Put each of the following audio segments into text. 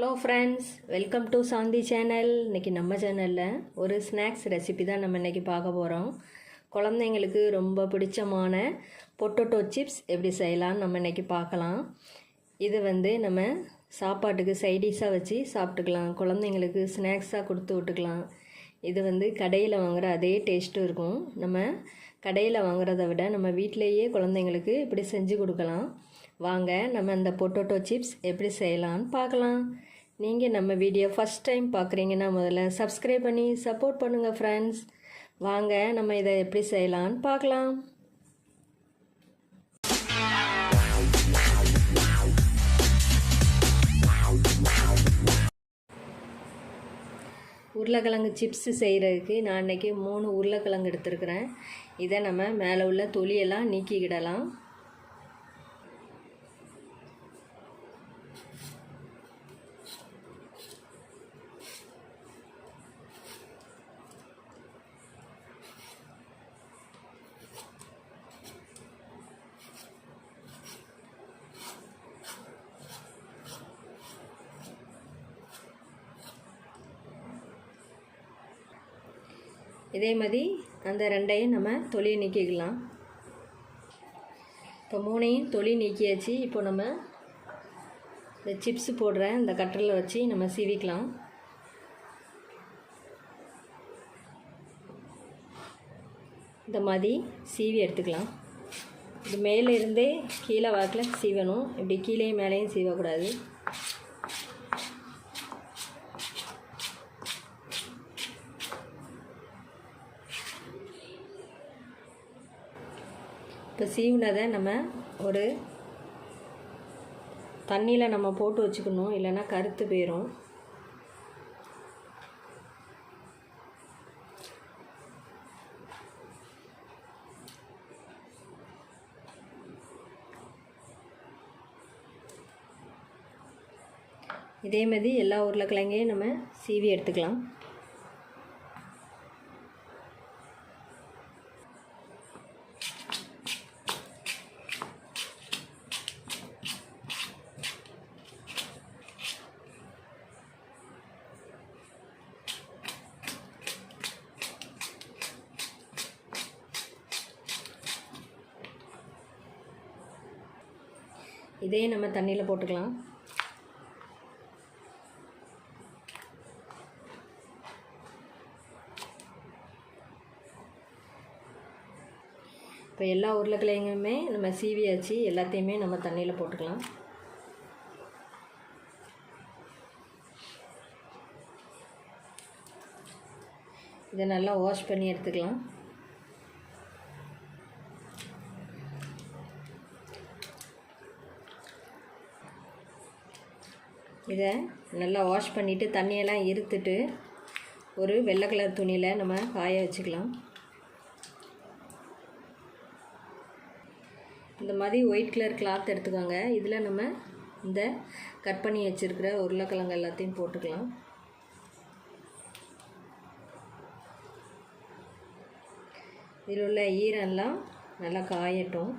Hello friends welcome to Shanti channel இன்றைக்கி நம்ம சேனலில் ஒரு ஸ்நாக்ஸ் ரெசிபி தான் நம்ம இன்றைக்கி பார்க்க போகிறோம் குழந்தைங்களுக்கு ரொம்ப பிடிச்சமான பொட்டோட்டோ சிப்ஸ் எப்படி செய்யலாம்னு நம்ம இன்றைக்கி பார்க்கலாம். இது வந்து நம்ம சாப்பாட்டுக்கு சைடிஷாக வச்சு சாப்பிட்டுக்கலாம். குழந்தைங்களுக்கு ஸ்நாக்ஸாக கொடுத்து விட்டுக்கலாம். இது வந்து கடையில் வாங்குகிற அதே டேஸ்ட்டும் இருக்கும். நம்ம கடையில் வாங்குறத விட நம்ம வீட்டிலேயே குழந்தைங்களுக்கு இப்படி செஞ்சு கொடுக்கலாம். வாங்க நம்ம இந்த பொட்டோட்டோ சிப்ஸ் எப்படி செய்யலாம்னு பார்க்கலாம். நீங்கள் நம்ம வீடியோ ஃபஸ்ட் டைம் பார்க்குறீங்கன்னா முதல்ல சப்ஸ்கிரைப் பண்ணி சப்போர்ட் பண்ணுங்கள் ஃப்ரெண்ட்ஸ் வாங்க நம்ம இதை எப்படி செய்யலாம்னு பார்க்கலாம். உருளைக்கிழங்கு சிப்ஸு செய்கிறதுக்கு நான் இன்றைக்கி மூணு உருளைக்கிழங்கு எடுத்துருக்குறேன். இதை நம்ம மேலே உள்ள தொலியெல்லாம் நீக்கிக்கிடலாம். இதே மாதிரி அந்த ரெண்டையும் நம்ம தொழில் நீக்கிக்கலாம். இப்போ மூணையும் தொழில் நீக்கியாச்சு. இப்போ நம்ம இந்த சிப்ஸ் போடுற இந்த கட்டரில் வச்சு நம்ம சீவிக்கலாம். இந்த மாதிரி சீவி எடுத்துக்கலாம். இது மேலே இருந்தே கீழே வாக்கில் சீவணும். இப்படி கீழேயும் மேலேயும் சீவக்கூடாது. இப்போ சீவினதை நம்ம ஒரு தண்ணியில் நம்ம போட்டு வச்சுக்கணும். இல்லைன்னா கருத்து போயிடும் இதே மாதிரி எல்லா உருளைக்கிழங்கையும் நம்ம சீவி எடுத்துக்கலாம். இதே நம்ம தண்ணியில் போட்டுக்கலாம். இப்போ எல்லா உருளைக்கிழங்குமே நம்ம சீவியாச்சு எல்லாத்தையுமே நம்ம தண்ணியில் போட்டுக்கலாம். இதை நல்லா வாஷ் பண்ணி எடுத்துக்கலாம். இதை நல்லா வாஷ் பண்ணிவிட்டு தண்ணியெல்லாம் இருத்துட்டு ஒரு வெள்ளை கலர் துணியில் நம்ம காய வச்சுக்கலாம். இந்த மாதிரி ஒயிட் கலர் கிளாத் எடுத்துக்கோங்க. இதில் நம்ம இந்த கட் பண்ணி வச்சுருக்கிற உருளைக்கிழங்கு எல்லாத்தையும் போட்டுக்கலாம். இதில் உள்ள ஈரெல்லாம் நல்லா காயட்டும்.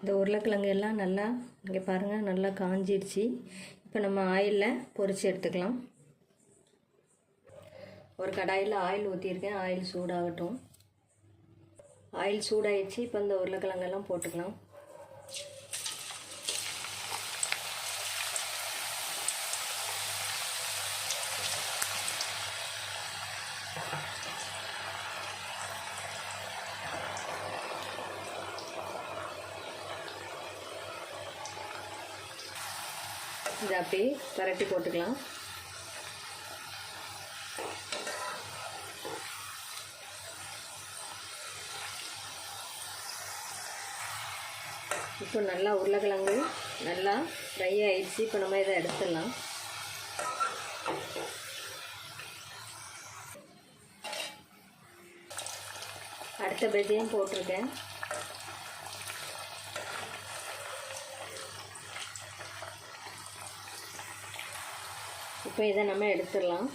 இந்த உருளைக்கிழங்கு எல்லாம் நல்லா இங்கே பாருங்கள் நல்லா காஞ்சிடுச்சு இப்போ நம்ம ஆயிலில் பொரித்து எடுத்துக்கலாம். ஒரு கடாயில் ஆயில் ஊற்றியிருக்கேன் ஆயில் சூடாகட்டும். ஆயில் சூடாயிடுச்சு. இப்போ இந்த உருளைக்கிழங்கெல்லாம் போட்டுக்கலாம். இதை அப்படியே பரட்டி போட்டுக்கலாம். இப்போ நல்லா உருளைக்கிழங்கு நல்லா ஃப்ரை ஆயிடுச்சு. இப்போ நம்ம இதை எடுத்துடலாம். அடுத்த பஜ்ஜியும் போட்டிருக்கேன். இப்போ இதை நம்ம எடுத்துடலாம்.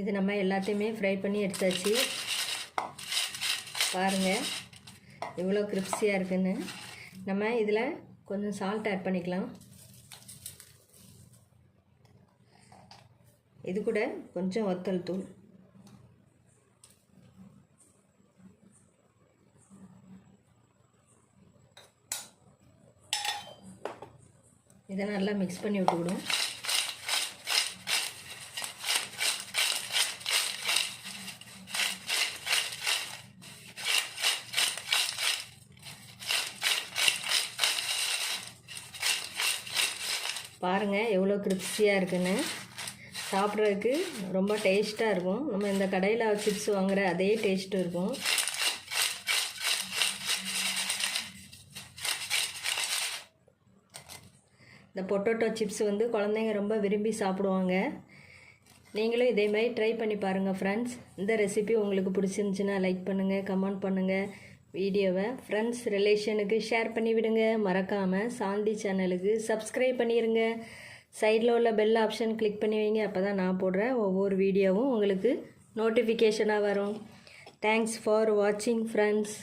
இது நம்ம எல்லாத்தையுமே ஃப்ரை பண்ணி எடுத்தாச்சு. பாருங்கள் எவ்வளோ கிரிப்ஸியாக இருக்குன்னு. நம்ம இதில் கொஞ்சம் சால்ட் ஆட் பண்ணிக்கலாம். இது கூட கொஞ்சம் வத்தல் தூள். இதை நல்லா மிக்ஸ் பண்ணி விட்டுவிடும். பாருங்கள் எவ்வளோ கிரிப்ஸியாக இருக்குன்னு. சாப்பிட்றதுக்கு ரொம்ப டேஸ்ட்டாக இருக்கும். நம்ம இந்த கடையில் சிப்ஸ் வாங்குகிற அதே டேஸ்ட்டு இருக்கும். இந்த பொட்டோட்டோ சிப்ஸ் வந்து குழந்தைங்க ரொம்ப விரும்பி சாப்பிடுவாங்க. நீங்களும் இதே மாதிரி ட்ரை பண்ணி பாருங்கள் ஃப்ரெண்ட்ஸ் இந்த ரெசிபி உங்களுக்கு பிடிச்சிருந்துச்சின்னா லைக் பண்ணுங்கள் கமெண்ட் பண்ணுங்கள் வீடியோவை ஃப்ரெண்ட்ஸ் ரிலேஷனுக்கு ஷேர் பண்ணி விடுங்க. மறக்காமல் சாந்தி சேனலுக்கு சப்ஸ்கிரைப் பண்ணிடுங்க சைடில் உள்ள பெல் ஆப்ஷன் கிளிக் பண்ணி வைங்க அப்போ தான் நான் போடுற ஒவ்வொரு வீடியோவும் உங்களுக்கு நோட்டிஃபிகேஷனாக வரும். தேங்க்ஸ் ஃபார் வாட்சிங் ஃப்ரெண்ட்ஸ்